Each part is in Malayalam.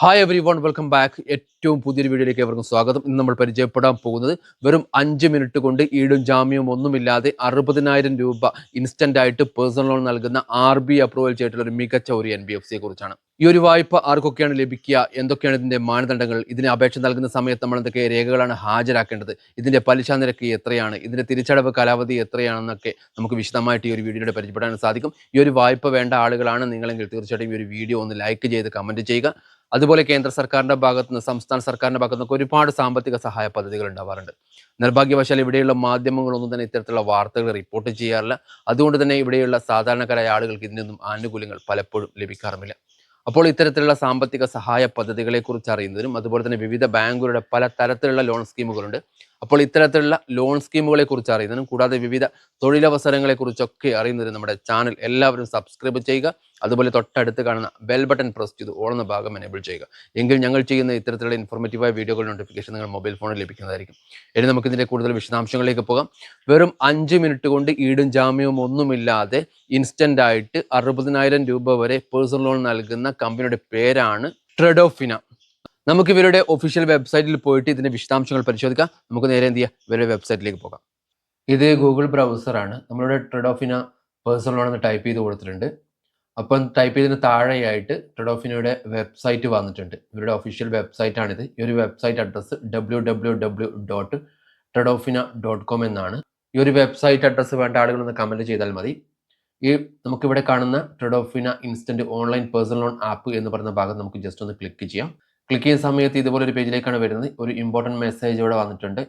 Hi everyone welcome back ഏറ്റവും പുതിയൊരു വീഡിയോയിലേക്ക് എവർക്കും സ്വാഗതം. ഇന്ന് നമ്മൾ പരിചയപ്പെടാൻ പോകുന്നത് വെറും അഞ്ച് മിനിറ്റ് കൊണ്ട് ഈടും ജാമ്യവും ഒന്നുമില്ലാതെ അറുപതിനായിരം രൂപ ഇൻസ്റ്റന്റ് ആയിട്ട് പേഴ്സണൽ ലോൺ നൽകുന്ന ആർ ബി അപ്രൂവൽ ചെയ്തിട്ടുള്ള ഒരു മികച്ച ഒരു എൻ ബി എഫ് സിയെ കുറിച്ചാണ് ഈ ഒരു വായ്പ ആർക്കൊക്കെയാണ് ലഭിക്കുക? എന്തൊക്കെയാണ് ഇതിന്റെ മാനദണ്ഡങ്ങൾ? ഇതിന് അപേക്ഷ നൽകുന്ന സമയത്ത് നമ്മൾ എന്തൊക്കെ രേഖകളാണ് ഹാജരാക്കേണ്ടത്? ഇതിന്റെ പലിശ നിരക്ക് എത്രയാണ്? ഇതിന്റെ തിരിച്ചടവ് കാലാവധി എത്രയാണെന്നൊക്കെ നമുക്ക് വിശദമായിട്ട് ഈ ഒരു വീഡിയോയുടെ പരിചയപ്പെടാൻ സാധിക്കും. ഈ ഒരു വായ്പ വേണ്ട ആളുകളാണ് നിങ്ങളെങ്കിൽ തീർച്ചയായിട്ടും ഈ ഒരു വീഡിയോ ഒന്ന് ലൈക്ക് ചെയ്ത് കമന്റ് ചെയ്യുക. അതുപോലെ കേന്ദ്ര സർക്കാരിന്റെ ഭാഗത്തു നിന്ന് സംസ്ഥാന സർക്കാരിന്റെ ഭാഗത്തു നിന്നൊക്കെ ഒരുപാട് സാമ്പത്തിക സഹായ പദ്ധതികൾ ഉണ്ടാവാറുണ്ട്. നിർഭാഗ്യവശാൽ ഇവിടെയുള്ള മാധ്യമങ്ങളൊന്നും തന്നെ ഇത്തരത്തിലുള്ള വാർത്തകൾ റിപ്പോർട്ട് ചെയ്യാറില്ല. അതുകൊണ്ട് തന്നെ ഇവിടെയുള്ള സാധാരണക്കാരായ ആളുകൾക്ക് ഇതിനൊന്നും ആനുകൂല്യങ്ങൾ പലപ്പോഴും ലഭിക്കാറുമില്ല. അപ്പോൾ ഇത്തരത്തിലുള്ള സാമ്പത്തിക സഹായ പദ്ധതികളെക്കുറിച്ച് അറിയുന്നതിനും അതുപോലെ തന്നെ വിവിധ ബാങ്കുകളുടെ പല തരത്തിലുള്ള ലോൺ സ്കീമുകളുണ്ട്. അപ്പോൾ ഇത്തരത്തിലുള്ള ലോൺ സ്കീമുകളെ കുറിച്ച് അറിയുന്നതിനും കൂടാതെ വിവിധ തൊഴിലവസരങ്ങളെ കുറിച്ചൊക്കെ അറിയുന്നതിനും നമ്മുടെ ചാനൽ എല്ലാവരും സബ്സ്ക്രൈബ് ചെയ്യുക. അതുപോലെ തൊട്ടടുത്ത് കാണുന്ന ബെൽ ബട്ടൺ പ്രസ് ചെയ്ത് ഓളുന്ന ഭാഗം എനേബിൾ ചെയ്യുക. എങ്കിൽ ഞങ്ങൾ ചെയ്യുന്ന ഇത്തരത്തിലുള്ള ഇൻഫോർമേറ്റീവായ വീഡിയോകൾ നോട്ടിഫിക്കേഷൻ നിങ്ങൾ മൊബൈൽ ഫോണിൽ ലഭിക്കുന്നതായിരിക്കും. ഇനി നമുക്ക് ഇതിന്റെ കൂടുതൽ വിശദാംശങ്ങളിലേക്ക് പോകാം. വെറും അഞ്ച് മിനിറ്റ് കൊണ്ട് ഈടും ജാമ്യവും ഒന്നുമില്ലാതെ ഇൻസ്റ്റന്റ് ആയിട്ട് അറുപതിനായിരം രൂപ വരെ പേഴ്സണൽ ലോൺ നൽകുന്ന കമ്പനിയുടെ പേരാണ് ട്രെഡോഫിന നമുക്ക് ഇവരുടെ ഒഫീഷ്യൽ വെബ്സൈറ്റിൽ പോയിട്ട് ഇതിന്റെ വിശദാംശങ്ങൾ പരിശോധിക്കാം. നമുക്ക് നേരെ എന്ത് ചെയ്യാം? ഇവരുടെ വെബ്സൈറ്റിലേക്ക് പോകാം. ഇത് ഗൂഗിൾ ബ്രൗസറാണ് നമ്മളുടെ ട്രെഡോഫിന പേഴ്സണൽ ലോൺ എന്ന് ടൈപ്പ് ചെയ്ത് കൊടുത്തിട്ടുണ്ട്. അപ്പം ടൈപ്പ് ചെയ്തതിന് താഴെയായിട്ട് ട്രെഡോഫിനയുടെ വെബ്സൈറ്റ് വന്നിട്ടുണ്ട്. ഇവരുടെ ഒഫീഷ്യൽ വെബ്സൈറ്റ് ആണിത്. ഈ ഒരു website address W W W dot Tradofina dot com എന്നാണ്. ഈ ഒരു വെബ്സൈറ്റ് അഡ്രസ്സ് വേണ്ട ആളുകൾ ഒന്ന് കമന്റ് ചെയ്താൽ മതി. ഈ നമുക്കിവിടെ കാണുന്ന Tradofina instant online personal loan app എന്ന് പറയുന്ന ഭാഗം നമുക്ക് ജസ്റ്റ് ഒന്ന് ക്ലിക്ക് ചെയ്യാം. ക്ലിക്ക് ചെയ്യുന്ന സമയത്ത് ഇതുപോലെ ഒരു പേജിലേക്കാണ് വരുന്നത്. ഒരു ഇമ്പോർട്ടന്റ് മെസ്സേജ് ഇവിടെ വന്നിട്ടുണ്ട്.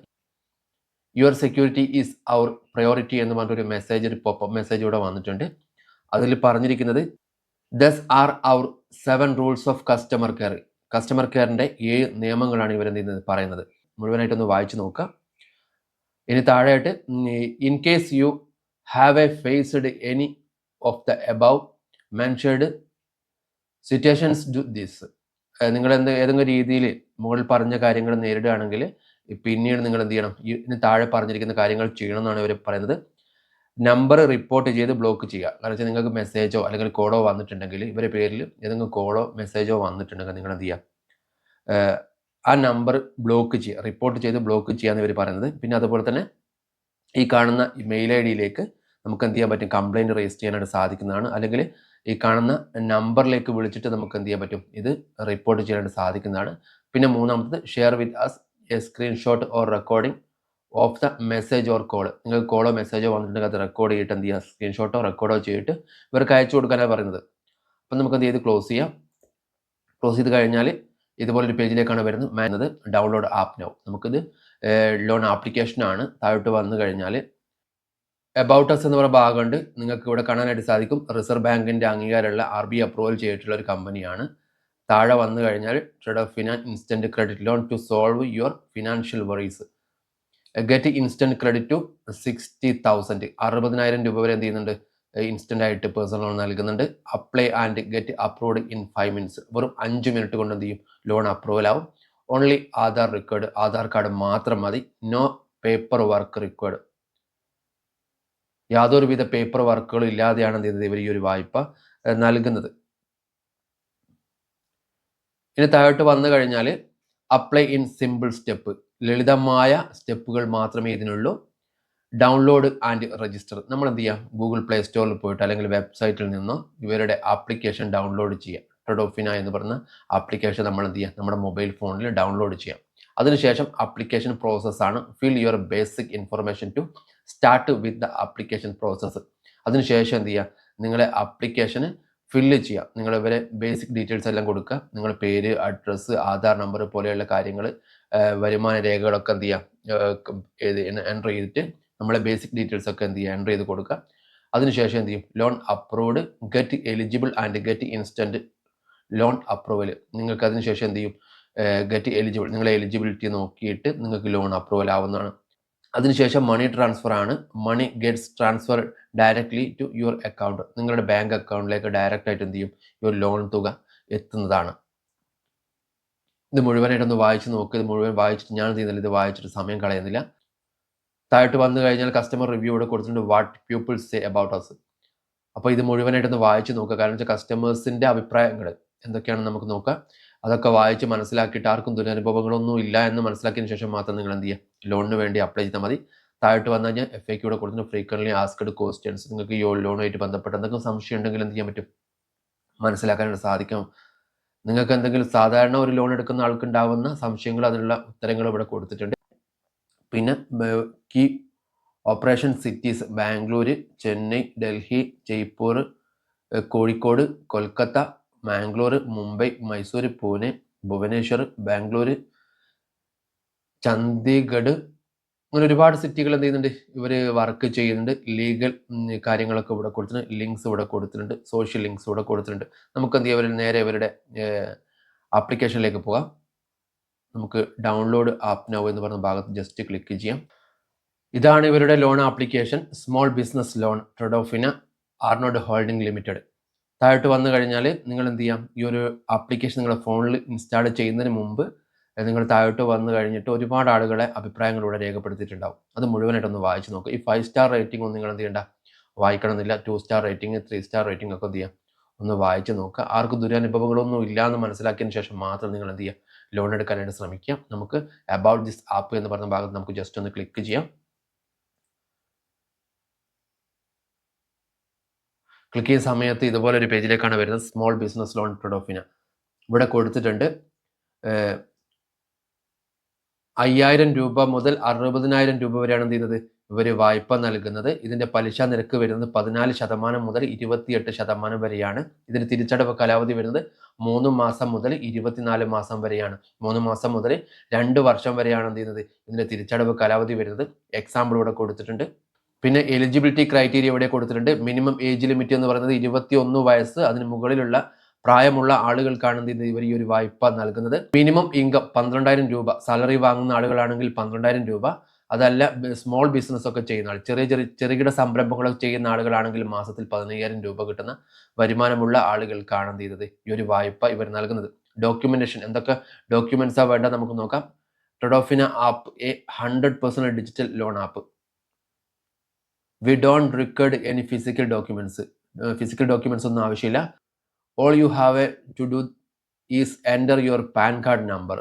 Your security is our priority എന്ന് പറഞ്ഞൊരു മെസ്സേജ് ഒരു പോപ്പ് മെസ്സേജ് ഇവിടെ വന്നിട്ടുണ്ട്. അതിൽ പറഞ്ഞിരിക്കുന്നത് this are our seven rules of customer care customer കെയറിന്റെ ഏഴ് നിയമങ്ങളാണ് ഇവരെന്ത് പറയുന്നത്. മുഴുവനായിട്ടൊന്ന് വായിച്ചു നോക്കുക. ഇനി താഴെയായിട്ട് in case you have a faced any of the above mentioned situations do this നിങ്ങൾ എന്ത് ഏതെങ്കിലും രീതിയിൽ മുകളിൽ പറഞ്ഞ കാര്യങ്ങൾ നേരിടുകയാണെങ്കിൽ പിന്നീട് നിങ്ങൾ എന്ത് ചെയ്യണം ഇതിന് താഴെ പറഞ്ഞിരിക്കുന്ന കാര്യങ്ങൾ ചെയ്യണം എന്നാണ് ഇവർ പറയുന്നത്. നമ്പർ റിപ്പോർട്ട് ചെയ്ത് ബ്ലോക്ക് ചെയ്യുക. കാരണം വെച്ചാൽ നിങ്ങൾക്ക് മെസ്സേജോ അല്ലെങ്കിൽ കോളോ വന്നിട്ടുണ്ടെങ്കിൽ ഇവരുടെ പേരിൽ ഏതെങ്കിലും കോളോ മെസ്സേജോ വന്നിട്ടുണ്ടെങ്കിൽ നിങ്ങൾ എന്ത് ചെയ്യുക? ആ നമ്പർ ബ്ലോക്ക് ചെയ്യുക. റിപ്പോർട്ട് ചെയ്ത് ബ്ലോക്ക് ചെയ്യാന്ന് ഇവർ പറയുന്നത്. പിന്നെ അതുപോലെ തന്നെ ഈ കാണുന്ന മെയിൽ ഐ ഡിയിലേക്ക് നമുക്ക് എന്ത് ചെയ്യാൻ പറ്റും? കംപ്ലയിന്റ് രജിസ്റ്റർ ചെയ്യാനായിട്ട് സാധിക്കുന്നതാണ്. അല്ലെങ്കിൽ ഈ കാണുന്ന നമ്പറിലേക്ക് വിളിച്ചിട്ട് നമുക്ക് എന്ത് ചെയ്യാൻ പറ്റും? ഇത് റിപ്പോർട്ട് ചെയ്യാനായിട്ട് സാധിക്കുന്നതാണ്. പിന്നെ മൂന്നാമത്തത് share with us a screenshot or recording of the message or call നിങ്ങൾ കോളോ മെസ്സേജോ വന്നിട്ടുണ്ടെങ്കിൽ അത് റെക്കോർഡ് ചെയ്തിട്ട് എന്ത് ചെയ്യുക? സ്ക്രീൻഷോട്ടോ റെക്കോർഡോ ചെയ്തിട്ട് ഇവർക്ക് അയച്ചു കൊടുക്കാനാണ് പറയുന്നത്. അപ്പം നമുക്ക് എന്ത് ചെയ്ത് ക്ലോസ് ചെയ്യാം. ക്ലോസ് ചെയ്ത് കഴിഞ്ഞാൽ ഇതുപോലൊരു പേജിലേക്കാണ് വരുന്നത്. മാനത് ഡൗൺലോഡ് ആപ്പ് നൗ നമുക്കിത് ലോൺ ആപ്ലിക്കേഷനാണ് താഴോട്ട് വന്നു കഴിഞ്ഞാൽ എബൌട്ട് അസ് എന്ന് പറയുന്ന ഭാഗമുണ്ട്. നിങ്ങൾക്ക് ഇവിടെ കാണാനായിട്ട് സാധിക്കും. റിസർവ് ബാങ്കിന്റെ അംഗീകാരമുള്ള ആർ ബി അപ്രൂവൽ ചെയ്തിട്ടുള്ള ഒരു കമ്പനിയാണ്. താഴെ വന്നു കഴിഞ്ഞാൽ trade off ഫിനാൻ instant credit loan to solve your financial worries get instant credit to sixty thousand അറുപതിനായിരം രൂപ വരെ എന്ത് ചെയ്യുന്നുണ്ട്? ഇൻസ്റ്റന്റ് ആയിട്ട് പേഴ്സണൽ ലോൺ നൽകുന്നുണ്ട്. Apply and get approved in five minutes വെറും അഞ്ച് മിനിറ്റ് കൊണ്ട് എന്ത് ചെയ്യും? ലോൺ അപ്രൂവൽ ആവും. Only Aadhaar required Aadhaar card മാത്രം മതി. നോ പേപ്പർ വർക്ക് റിക്വേർഡ് യാതൊരുവിധ പേപ്പർ വർക്കുകളും ഇല്ലാതെയാണ് എന്ത് ചെയ്യുന്നത് ഇവർ ഈ ഒരു വായ്പ നൽകുന്നത്. ഇനി താഴോട്ട് വന്നു കഴിഞ്ഞാൽ അപ്ലൈ ഇൻ സിമ്പിൾ സ്റ്റെപ്പ് ലളിതമായ സ്റ്റെപ്പുകൾ മാത്രമേ ഇതിനുള്ളൂ. ഡൗൺലോഡ് ആൻഡ് രജിസ്റ്റർ നമ്മൾ എന്ത് ചെയ്യാം? ഗൂഗിൾ പ്ലേ സ്റ്റോറിൽ പോയിട്ട് അല്ലെങ്കിൽ വെബ്സൈറ്റിൽ നിന്നോ ഇവരുടെ ആപ്ലിക്കേഷൻ ഡൗൺലോഡ് ചെയ്യാം. ടൊഡോഫിന എന്ന് പറഞ്ഞ ആപ്ലിക്കേഷൻ നമ്മൾ എന്ത് ചെയ്യാം? നമ്മുടെ മൊബൈൽ ഫോണിൽ ഡൗൺലോഡ് ചെയ്യാം. അതിനുശേഷം ആപ്ലിക്കേഷൻ പ്രോസസ്സാണ് fill your basic information to start with the application process അതിനുശേഷം എന്ത് ചെയ്യുക? നിങ്ങളെ ആപ്ലിക്കേഷന് ഫില്ല് ചെയ്യുക. നിങ്ങൾ ഇവരെ ബേസിക് ഡീറ്റെയിൽസ് എല്ലാം കൊടുക്കുക. നിങ്ങളുടെ പേര് അഡ്രസ്സ് ആധാർ നമ്പർ പോലെയുള്ള കാര്യങ്ങൾ വരുമാന രേഖകളൊക്കെ എന്ത് ചെയ്യുക? എന്റർ ചെയ്തിട്ട് നമ്മളെ ബേസിക് ഡീറ്റെയിൽസ് ഒക്കെ എന്ത് ചെയ്യുക? എന്റർ ചെയ്ത് കൊടുക്കുക. അതിനുശേഷം എന്ത് ചെയ്യും? Loan approved get eligible and get instant loan approval നിങ്ങൾക്ക് അതിനുശേഷം എന്ത് ചെയ്യും? ഗെറ്റ് എലിജിബിൾ നിങ്ങളെ എലിജിബിലിറ്റി നോക്കിയിട്ട് നിങ്ങൾക്ക് ലോൺ അപ്രൂവൽ ആവുന്നതാണ്. അതിനുശേഷം മണി ട്രാൻസ്ഫർ ആണ്. Money gets transfer directly to your account നിങ്ങളുടെ ബാങ്ക് അക്കൗണ്ടിലേക്ക് ഡയറക്റ്റ് ആയിട്ട് എന്ത് ചെയ്യും? ഒരു ലോൺ തുക എത്തുന്നതാണ്. ഇത് മുഴുവനായിട്ടൊന്ന് വായിച്ച് നോക്കുക ഇത് മുഴുവൻ വായിച്ചിട്ട് ഞാൻ ചെയ്യുന്നില്ല ഇത് വായിച്ചിട്ട് സമയം കളയുന്നില്ല. താഴോട്ട് വന്നു കഴിഞ്ഞാൽ കസ്റ്റമർ റിവ്യൂ ഇവിടെ കൊടുത്തിട്ടുണ്ട്. What people say about us അപ്പോൾ ഇത് മുഴുവനായിട്ടൊന്ന് വായിച്ച് നോക്കുക കാരണം വെച്ചാൽ കസ്റ്റമേഴ്സിന്റെ അഭിപ്രായങ്ങൾ എന്തൊക്കെയാണെന്ന് നമുക്ക് നോക്കാം. അതൊക്കെ വായിച്ച് മനസ്സിലാക്കിയിട്ട് ആർക്കും ദുരനുഭവങ്ങളൊന്നും ഇല്ല എന്ന് മനസ്സിലാക്കിയതിന് ശേഷം മാത്രം നിങ്ങൾ എന്ത് ചെയ്യുക? ലോണിന് വേണ്ടി അപ്ലൈ ചെയ്താൽ മതി. താഴോട്ട് വന്നു കഴിഞ്ഞാൽ എഫ് ഐ ക്യൂടെ കൊടുത്തിട്ട് ഫ്രീക്വൻലി ആസ്കഡ് ക്വസ്റ്റ്യൻസ് നിങ്ങൾക്ക് ഈ ലോണുമായിട്ട് ബന്ധപ്പെട്ട് എന്തെങ്കിലും സംശയം ഉണ്ടെങ്കിൽ എന്ത് ചെയ്യാൻ പറ്റും? മനസ്സിലാക്കാനായിട്ട് സാധിക്കും. നിങ്ങൾക്ക് എന്തെങ്കിലും സാധാരണ ഒരു ലോൺ എടുക്കുന്ന ആൾക്കുണ്ടാവുന്ന സംശയങ്ങൾ അതിനുള്ള ഉത്തരങ്ങൾ ഇവിടെ കൊടുത്തിട്ടുണ്ട്. പിന്നെ key operation cities Bangalore Chennai Delhi Jaipur Kozhikode Kolkata Mangalore Mumbai Mysore Pune Bhubaneswar Bangalore Chandigarh. അങ്ങനെ ഒരുപാട് സിറ്റികൾ എന്ത് ചെയ്യുന്നുണ്ട്? ഇവർ വർക്ക് ചെയ്യുന്നുണ്ട്. ലീഗൽ കാര്യങ്ങളൊക്കെ ഇവിടെ കൊടുത്തിട്ടുണ്ട്. ലിങ്ക്സ് ഇവിടെ കൊടുത്തിട്ടുണ്ട്. സോഷ്യൽ ലിങ്ക്സ് ഇവിടെ കൊടുത്തിട്ടുണ്ട്. നമുക്ക് എന്ത് ചെയ്യാം? നേരെ ഇവരുടെ ആപ്ലിക്കേഷനിലേക്ക് പോകാം. നമുക്ക് ഡൗൺലോഡ് ആപ്പ് നൗ എന്ന് പറഞ്ഞ ഭാഗത്ത് ജസ്റ്റ് ക്ലിക്ക് ചെയ്യാം. ഇതാണ് ഇവരുടെ loan application. Small business loan Tradofina Arnold holding limited. താഴോട്ട് വന്നു കഴിഞ്ഞാൽ നിങ്ങൾ എന്ത് ചെയ്യാം ഈ ഒരു ആപ്ലിക്കേഷൻ നിങ്ങളുടെ ഫോണിൽ ഇൻസ്റ്റാൾ ചെയ്യുന്നതിന് മുമ്പ് നിങ്ങൾ താഴോട്ട് വന്നു കഴിഞ്ഞിട്ട് ഒരുപാട് ആളുകളെ അഭിപ്രായങ്ങൾ ഇവിടെ രേഖപ്പെടുത്തിയിട്ടുണ്ടാവും. അത് മുഴുവനായിട്ടൊന്ന് വായിച്ച് നോക്കുക ഈ ഫൈവ് സ്റ്റാർ റേറ്റിംഗ് ഒന്നും നിങ്ങൾ എന്ത് ചെയ്യണ്ട? വായിക്കണമെന്നില്ല. Two star rating three star rating ഒക്കെ എന്ത് ചെയ്യാം? ഒന്ന് വായിച്ച് നോക്കുക ആർക്കും ദുരനുഭവങ്ങളൊന്നും ഇല്ല എന്ന് മനസ്സിലാക്കിയതിന് ശേഷം മാത്രം നിങ്ങൾ എന്ത് ചെയ്യുക ലോൺ എടുക്കാനായിട്ട് ശ്രമിക്കുക നമുക്ക് അബൌട്ട് ദിസ് ആപ്പ് എന്ന് പറഞ്ഞ ഭാഗത്ത് നമുക്ക് ജസ്റ്റ് ഒന്ന് ക്ലിക്ക് ചെയ്യാം. ക്ലിക്ക് ചെയ്യുന്ന സമയത്ത് ഇതുപോലെ ഒരു പേജിലേക്കാണ് വരുന്നത്. സ്മോൾ ബിസിനസ് ലോൺ പ്രൊഡോഫിന ഇവിടെ കൊടുത്തിട്ടുണ്ട്. അയ്യായിരം രൂപ മുതൽ അറുപതിനായിരം രൂപ വരെയാണ് എന്ത് ചെയ്യുന്നത്? ഇവർ വായ്പ നൽകുന്നത്. ഇതിന്റെ പലിശ നിരക്ക് വരുന്നത് പതിനാല് ശതമാനം മുതൽ ഇരുപത്തിയെട്ട് ശതമാനം വരെയാണ്. ഇതിന് തിരിച്ചടവ് കാലാവധി വരുന്നത് മൂന്ന് മാസം മുതൽ ഇരുപത്തിനാല് മാസം വരെയാണ്. മൂന്ന് മാസം മുതൽ രണ്ട് വർഷം വരെയാണ് എന്ത് ചെയ്യുന്നത്? ഇതിന്റെ തിരിച്ചടവ് കാലാവധി വരുന്നത്. എക്സാമ്പിൾ ഇവിടെ കൊടുത്തിട്ടുണ്ട്. പിന്നെ എലിജിബിലിറ്റി ക്രൈറ്റീരിയ ഇവിടെ കൊടുത്തിട്ടുണ്ട്. മിനിമം ഏജ് ലിമിറ്റ് എന്ന് പറയുന്നത് ഇരുപത്തി ഒന്ന് വയസ്സ്. അതിന് മുകളിലുള്ള പ്രായമുള്ള ആളുകൾക്കാണ് എന്ത് ഇവർ ഈ ഒരു വായ്പ നൽകുന്നത്. മിനിമം ഇൻകം പന്ത്രണ്ടായിരം രൂപ. സാലറി വാങ്ങുന്ന ആളുകളാണെങ്കിൽ പന്ത്രണ്ടായിരം രൂപ. അതല്ല സ്മോൾ ബിസിനസ് ഒക്കെ ചെയ്യുന്ന ആൾ ചെറിയ ചെറിയ ചെറുകിട സംരംഭങ്ങളൊക്കെ ചെയ്യുന്ന ആളുകളാണെങ്കിൽ മാസത്തിൽ പതിനയ്യായിരം രൂപ കിട്ടുന്ന വരുമാനമുള്ള ആളുകൾക്കാണ് എന്ത് ചെയ്തത് ഈ ഒരു വായ്പ ഇവർ നൽകുന്നത്. ഡോക്യുമെന്റേഷൻ എന്തൊക്കെ ഡോക്യുമെന്റ്സാണ് വേണ്ട നമുക്ക് നോക്കാം. Tradofina app a hundred percent digital loan app we don't required any physical documents physical documents ഒന്നും ആവശ്യമില്ല. All you have a to do is enter your PAN card number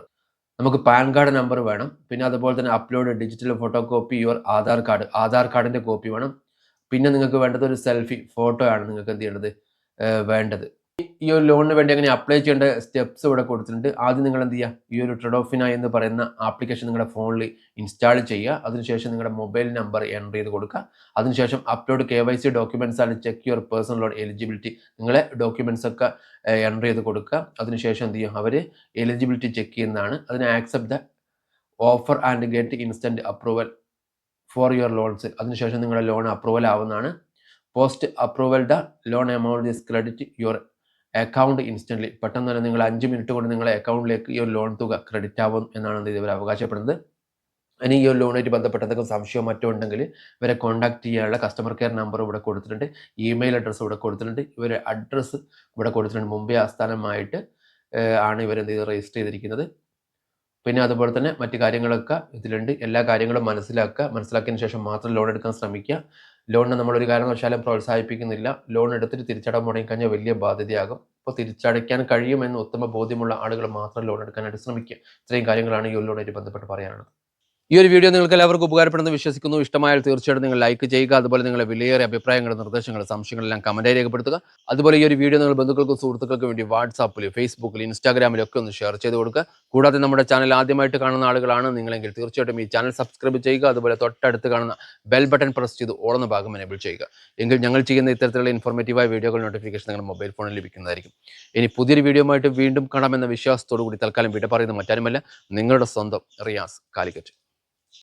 നമുക്ക് പാൻ കാർഡ് നമ്പർ വേണം. പിന്നെ അതുപോലെ തന്നെ upload digital photo copy your Aadhaar card Aadhaar കാർഡിന്റെ കോപ്പി വേണം. പിന്നെ നിങ്ങൾക്ക് വേണ്ടത് ഒരു സെൽഫി ഫോട്ടോ ആണ് നിങ്ങൾക്ക് എന്ത് ചെയ്യേണ്ടത്? വേണ്ടത്. ഈ ഒരു ലോണിന് വേണ്ടി എങ്ങനെ അപ്ലൈ ചെയ്യേണ്ട സ്റ്റെപ്സ് ഇവിടെ കൊടുത്തിട്ടുണ്ട്. ആദ്യം നിങ്ങൾ എന്ത് ചെയ്യുക? ഈ ഒരു ട്രഡോഫിന എന്ന് പറയുന്ന ആപ്ലിക്കേഷൻ നിങ്ങളുടെ ഫോണിൽ ഇൻസ്റ്റാൾ ചെയ്യുക. അതിനുശേഷം നിങ്ങളുടെ മൊബൈൽ നമ്പർ എന്റർ ചെയ്ത് കൊടുക്കുക. അതിനുശേഷം upload K Y C documents ആണ് check your personal loan eligibility നിങ്ങളെ ഡോക്യുമെന്റ്സ് ഒക്കെ എന്റർ ചെയ്ത് കൊടുക്കുക. അതിനുശേഷം എന്ത് ചെയ്യും അവർ എലിജിബിലിറ്റി ചെക്ക് ചെയ്യുന്നതാണ്. അതിന് accept the offer and get instant approval for your loans അതിനുശേഷം നിങ്ങളുടെ ലോൺ അപ്രൂവൽ ആവുന്നതാണ്. Post approval the loan amount is credit your account instantly പെട്ടെന്ന് തന്നെ നിങ്ങൾ അഞ്ച് മിനിറ്റ് കൊണ്ട് നിങ്ങളെ അക്കൗണ്ടിലേക്ക് ഈ ഒരു ലോൺ തുക ക്രെഡിറ്റ് ആവും എന്നാണ് ഇവർ അവകാശപ്പെടുന്നത്. ഇനി ഈ ഒരു ലോണായിട്ട് ബന്ധപ്പെട്ട എന്തെങ്കിലും സംശയമോ മറ്റോ ഉണ്ടെങ്കിൽ ഇവരെ കോൺടാക്ട് ചെയ്യാനുള്ള കസ്റ്റമർ കെയർ നമ്പർ ഇവിടെ കൊടുത്തിട്ടുണ്ട്. ഇമെയിൽ അഡ്രസ്സ് ഇവിടെ കൊടുത്തിട്ടുണ്ട്. ഇവരെ അഡ്രസ്സ് ഇവിടെ കൊടുത്തിട്ടുണ്ട്. മുംബൈ ആസ്ഥാനമായിട്ട് ആണ് ഇവർ ചെയ്ത് രജിസ്റ്റർ ചെയ്തിരിക്കുന്നത്. പിന്നെ അതുപോലെ തന്നെ മറ്റു കാര്യങ്ങളൊക്കെ ഇതിലുണ്ട്. എല്ലാ കാര്യങ്ങളും മനസ്സിലാക്കുക. മനസ്സിലാക്കിയതിന് ശേഷം മാത്രം ലോൺ എടുക്കാൻ ശ്രമിക്കുക. ലോണിനെ നമ്മളൊരു കാരണവശാലും പ്രോത്സാഹിപ്പിക്കുന്നില്ല. ലോൺ എടുത്തിട്ട് തിരിച്ചടവ് മുടങ്ങിക്കഴിഞ്ഞാൽ വലിയ ബാധ്യതയാകും. അപ്പോൾ തിരിച്ചടയ്ക്കാൻ കഴിയുമെന്ന് ഉത്തമ ബോധ്യമുള്ള ആളുകൾ മാത്രം ലോൺ എടുക്കാനായിട്ട് ശ്രമിക്കുക. ഇത്രയും കാര്യങ്ങളാണ് ഈ ഒരു ലോണായിട്ട് ബന്ധപ്പെട്ട് പറയാനുള്ളത്. ഈ ഒരു വീഡിയോ നിങ്ങൾക്ക് എല്ലാവർക്കും ഉപകാരപ്പെടുന്നു വിശ്വസിക്കുന്നു. ഇഷ്ടമായാൽ തീർച്ചയായിട്ടും നിങ്ങൾ ലൈക്ക് ചെയ്യുക. അതുപോലെ നിങ്ങളുടെ വിലയേറിയ അഭിപ്രായങ്ങൾ നിർദ്ദേശങ്ങൾ സംശയങ്ങളെല്ലാം കമന്റായി രേഖപ്പെടുത്തുക. അതുപോലെ ഈ ഒരു വീഡിയോ നിങ്ങൾ ബന്ധുക്കൾക്കും സുഹൃത്തുക്കൾക്കും വേണ്ടി വാട്സാപ്പിൽ ഫേസ്ബുക്കിൽ ഇൻസ്റ്റാഗ്രാമിലും ഒക്കെ ഒന്ന് ഷെയർ ചെയ്ത് കൊടുക്കുക. കൂടാതെ നമ്മുടെ ചാനൽ ആദ്യമായിട്ട് കാണുന്ന ആളുകളാണ് നിങ്ങളെങ്കിൽ തീർച്ചയായിട്ടും ഈ ചാനൽ സബ്സ്ക്രൈബ് ചെയ്യുക. അതുപോലെ തൊട്ടടുത്ത് കാണുന്ന ബെൽ ബട്ടൺ പ്രസ് ചെയ്ത് ഓടുന്ന ഭാഗം എനേബിൾ ചെയ്യുക. എങ്കിൽ ഞങ്ങൾ ചെയ്യുന്ന ഇത്തരത്തിലുള്ള ഇൻഫോർമേറ്റീവായ വീഡിയോകൾ നോട്ടിഫിക്കേഷൻ നിങ്ങളുടെ മൊബൈൽ ഫോണിൽ ലഭിക്കുന്നതായിരിക്കും. ഇനി പുതിയൊരു വീഡിയോ ആയിട്ട് വീണ്ടും കാണാമെന്ന വിശ്വാസത്തോടു കൂടി തൽക്കാലം വിട പറയുന്ന മറ്റാരുമല്ല. നിങ്ങളുടെ സ്വന്തം റിയാസ് കാലിക്കറ്റ്.